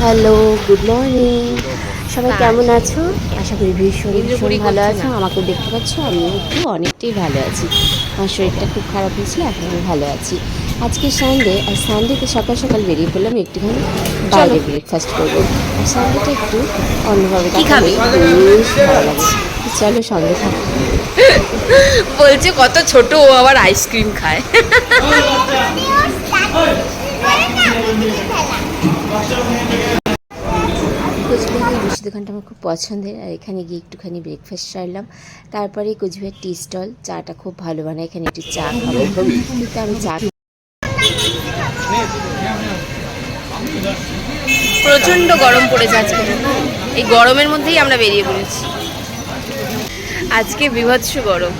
Hello good morning. সবাই কেমন আছো? আশা করি ভীষণ ভীষণ ভালো আছো। আমাকে দেখতে পাচ্ছ আমি একটু অনেকটাই ভালো আছি। আমার শরীরটা খুব খারাপ হয়েছিল এখন আমি ভালো আছি। আজকে সানডে আর সানডেতে সকাল সকাল বেরিয়ে পড়লাম একটুখানি বাইরে ব্রেকফাস্ট করব। আর সানডেটা একটু অন্যভাবে কি খাবি? বেশ ভালো লাগে চলো সঙ্গে থাকো বলছে কত ছোট ও আবার আইসক্রিম খায়। দোকানটা আমার খুব পছন্দের, আর এখানে গিয়ে একটুখানি ব্রেকফাস্ট সারলাম। তারপরে কোচবিহার টি স্টল চাটা খুব ভালো বানায়, এখানে একটু চা খাব। কিন্তু আমি চা প্রচণ্ড গরম পড়েছে আজকে। এই গরমের মধ্যেই আমরা বেরিয়ে পড়েছি। আজকে বিভৎস গরম।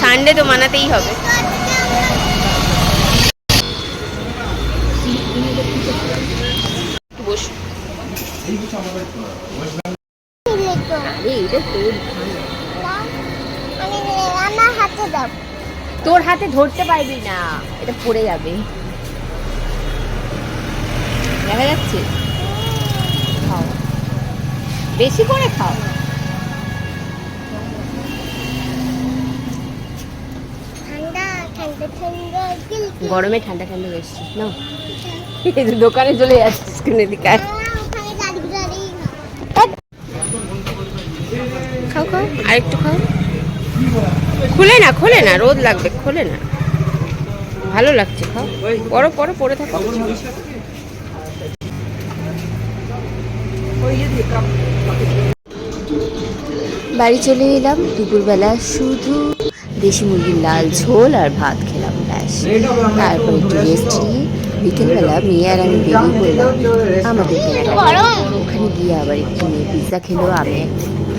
সানডে তো মানাতেই হবে একটু বসো আরে এটা তোর হাতে ধরতে পারবি না। এটা পড়ে যাবে। দেখা যাচ্ছে? খাও। বেশি করে খাও। গরমে ঠান্ডা ঠান্ডা বেশি, না? দোকানে চলে যাচ্ছিস কিনে দিকে খাও খাও আর একটু খাও। খুলে না, খোলে না, রোদ লাগবে, খোলে না। ভালো লাগছে, খাও। পরো পরো, পরে থাকো। বাড়ি চলে এলাম, দুপুরবেলা শুধু দেশি মুরগির লাল ঝোল আর ভাত খেলাম, ব্যাস। তারপর একটু রেস্ট নিয়ে বিকেলবেলা মেয়ে আর আমি বেরিয়ে পড়লাম। আমাদের ওখানে গিয়ে আবার একটু মেয়ে পিৎজা খেলো, আমি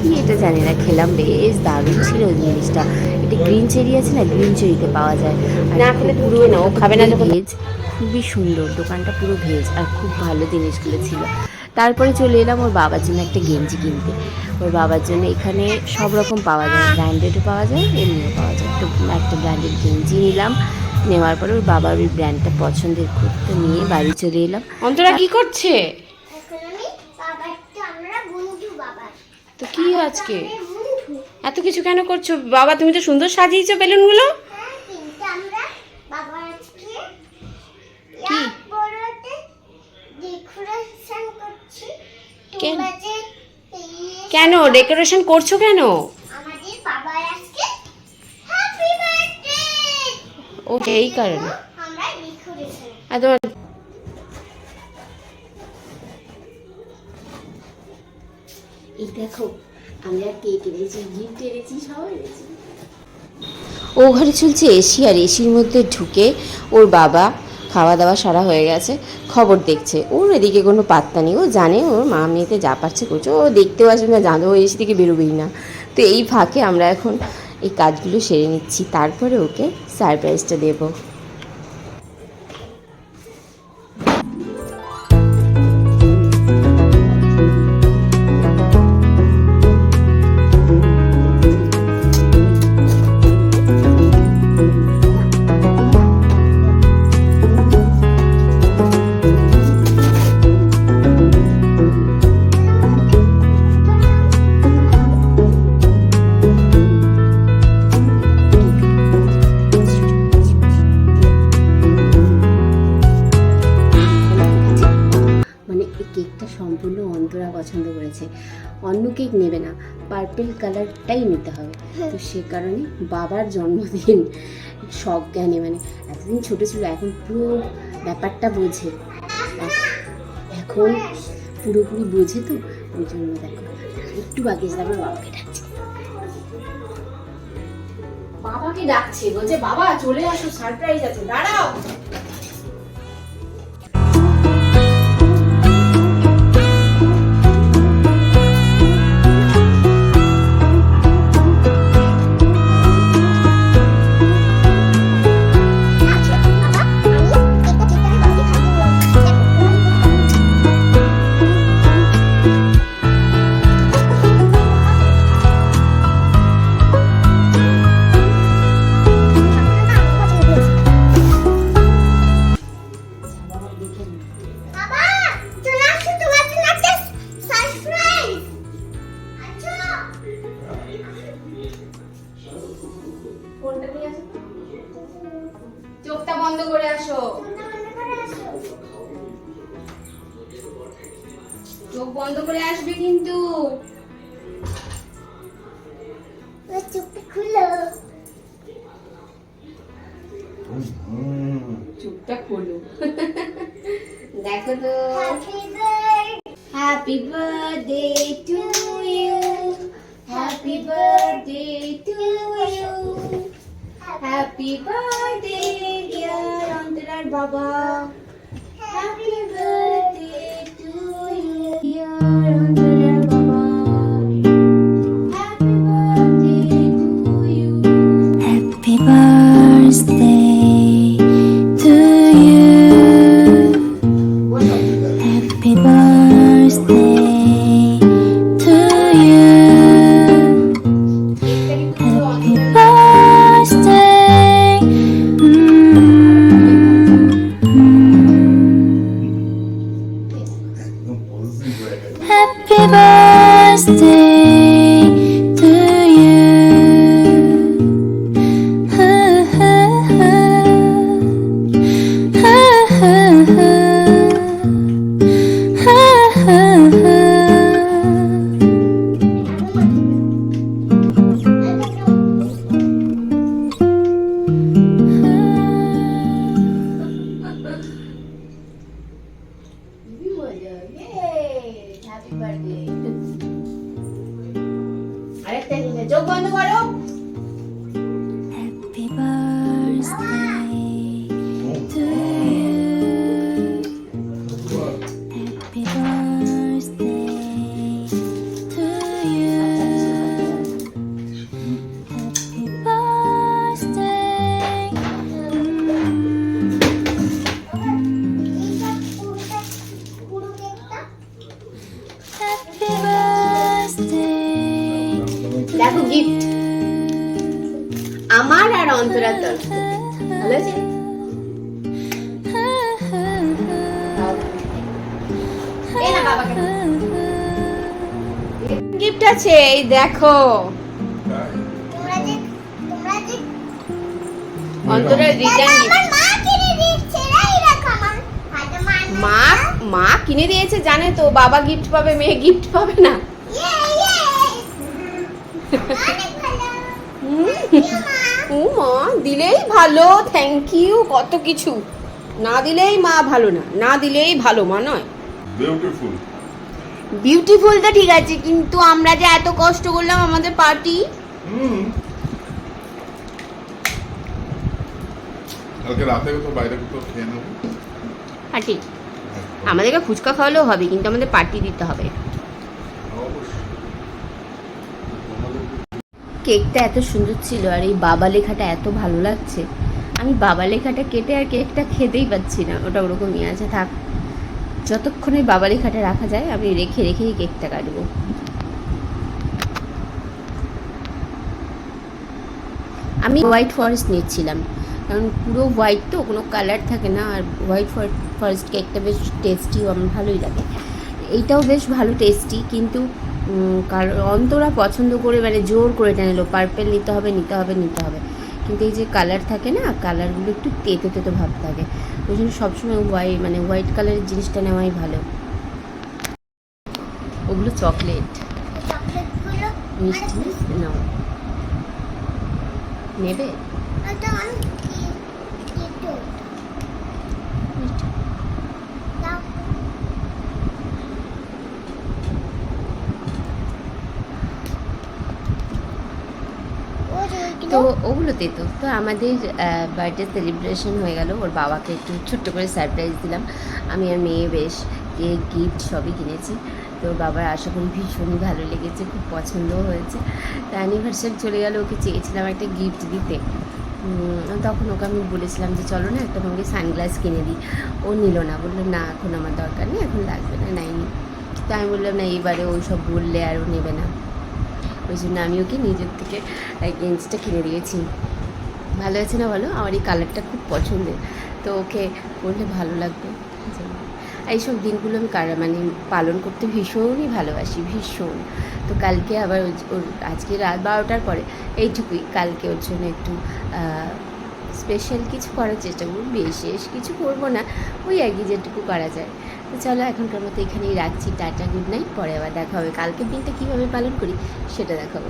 কি এটা জানি না খেলাম বেশ দারুণ ছিল ওই জিনিসটা। এটা গ্রিন চেরি আছে না গ্রিন চেরিতে পাওয়া যায়। না খেলে তো পুরোই না, ও খাবে না যখন। ভেজ খুবই সুন্দর দোকানটা পুরো ভেজ আর খুব ভালো জিনিসগুলো ছিল। তারপরে চলে এলাম ওর বাবার জন্য একটা গেঞ্জি কিনতে। ওর বাবার জন্য এখানে সব রকম পাওয়া যায় ব্র্যান্ডেডও পাওয়া যায় এমনিও পাওয়া যায়। তো একটা ব্র্যান্ডেড গেঞ্জি নিলাম নেওয়ার পরে ওর বাবার ওই ব্র্যান্ডটা পছন্দের করতে নিয়ে বাড়ি চলে এলাম। অন্তরা কি করছে এখন আমি বাবারটা আমরা বন্ধু বাবার তো কি আজকে? এত কিছু কেন করছ? বাবা তুমি তো সুন্দর সাজিয়েছো বেলুনগুলো। কেন? ডেকোরেশন করছ কেন? আমাদের বাবার আজকে হ্যাপি বার্থডে ও এই কারণে। আমরা ডেকোরেশন আর তোমার এই দেখো আমরা কেক এনেছি গিফট এনেছি এনেছি ও ঘরে চলছে এসি, আর এসির মধ্যে ঢুকে ওর বাবা খাওয়া দাওয়া সারা হয়ে গেছে, খবর দেখছে। ওর এদিকে কোনো পাত্তা নেই, ও জানে ওর মা মেয়েতে যা পারছে করছে, ও দেখতেও আসবে না, জানো, ও এসি থেকে বেরোবেই না। তো এই ফাঁকে আমরা এখন এই কাজগুলো সেরে নিচ্ছি, তারপরে ওকে সারপ্রাইজটা দেবো। কেক নেবে না। পার্পেল কালারটাই নিতে হবে। তো সে কারণে বাবার জন্মদিন শখ জ্ঞানে মানে এতদিন ছোটো ছিল, এখন পুরো ব্যাপারটা বোঝে। এখন পুরোপুরি বোঝে তো, ওই জন্য দেখো, একটু বাকি তারপর বাবাকে ডাকছে। বাবাকে ডাকছে, বলছে, বাবা, চলে আসো সারপ্রাইজ আছে, দাঁড়াও। চোখটা বন্ধ করে আসো। চোখ বন্ধ করে আসবে কিন্তু। চোখটা খুলো। চোখটা খোলো দেখো তো। Happy birthday to you happy birthday to you happy birthday dear অন্তরার বাবা happy birthday to you dear অন্তরার আরেকটা নিয়ে যোগ বন্ধ করো। আছে এই দেখো। তোমরা যে তোমরা যে অন্তরার রিটার্ন মা মা কিনে দিয়েছে জানে তো বাবা গিফট পাবে মেয়ে গিফট পাবে না। অনেক ভালো। হুম। মা ও মা দিলেই ভালো থ্যাংক ইউ কত কিছু। না দিলেই মা ভালো না না দিলেই ভালো মা নয়। বিউটিফুল বিউটিফুলটা ঠিক আছে কিন্তু আমরা যে এত কষ্ট করলাম আমাদের পার্টি হুম। কালকে রাতে তো বাইরে কোথাও খেয়ে নেব। পার্টি? আমাদেরকে ফুচকা খাওয়ালেও হবে কিন্তু আমাদের পার্টি দিতে হবে। কেকটা এত সুন্দর ছিল আর এই বাবা লেখাটা এত ভালো লাগছে। আমি বাবা লেখাটা কেটে আর কেকটা খেতেই পাচ্ছি না ওটা ওরকমই আছে থাক। যতক্ষণে বাবা লেখাটা রাখা যায় আমি রেখে রেখেই কেকটা কাটবো। আমি হোয়াইট ফরেস্ট নিচ্ছিলাম কারণ পুরো হোয়াইট তো কোনো কালার থাকে না আর হোয়াইট ফরেস্ট কেকটা বেশ টেস্টিও আমার ভালোই লাগে। এইটাও বেশ ভালো টেস্টি কিন্তু উম, কার- অন্তরা পছন্দ করে মানে জোর করে টেনে পার্পেল নিতে হবে নিতে হবে নিতে হবে। কিন্তু এই যে কালার থাকে না কালারগুলো একটু তেতো তেতো ভাব থাকে। ওই জন্য সবসময় হোয়াইট মানে হোয়াইট কালারের জিনিসটা নেওয়াই ভালো। ওগুলো চকলেট মিষ্টি নাও নেবে ওটা অনেক কি- কিটো। মিষ্টি দাও। ওর ওইগুলো- তো ওগুলোতে তো। তো আমাদের বার্থডে সেলিব্রেশন হয়ে গেল। ওর বাবাকে একটু ছোট্ট করে সারপ্রাইজ দিলাম। আমি আর মেয়ে বেশ কেক গিফট সবই কিনেছি। তো বাবার আশা করি ভীষণই ভালো লেগেছে, খুব পছন্দও হয়েছে। তো অ্যানিভার্সারি চলে গেল, ওকে চেয়েছিলাম একটা গিফট দিতে। তখন ওকে আমি বলেছিলাম যে, চলো না, একটা তোমাকে সানগ্লাস কিনে দিই। ও নিল না, বলল, না, এখন আমার দরকার নেই, এখন লাগবে না নাইনি তো আমি বললাম, না, এইবারে ওই সব বললে আর ও নেবে না। ওই জন্য আমি ওকে নিজের থেকে গেঞ্জিটা কিনে দিয়েছি। ভালো আছে না বলো? আমার এই কালারটা খুব পছন্দের। তো ওকে পরলে ভালো লাগবে। এইসব দিনগুলো আমি কারা মানে পালন করতে ভীষণই ভালোবাসি, ভীষণ। তো কালকে আবার ওর আজকে রাত বারোটার পরে এইটুকুই। কালকে ওর জন্য একটু স্পেশাল কিছু করার চেষ্টা করব। বিশেষ কিছু করব না। ওই কি যেটুকু করা যায়। তো চলো, এখনকার মতো এখানেই রাখছি। Tata, good night. পরে আবার দেখা হবে। কালকের দিনটা কীভাবে পালন করি, সেটা দেখাবো।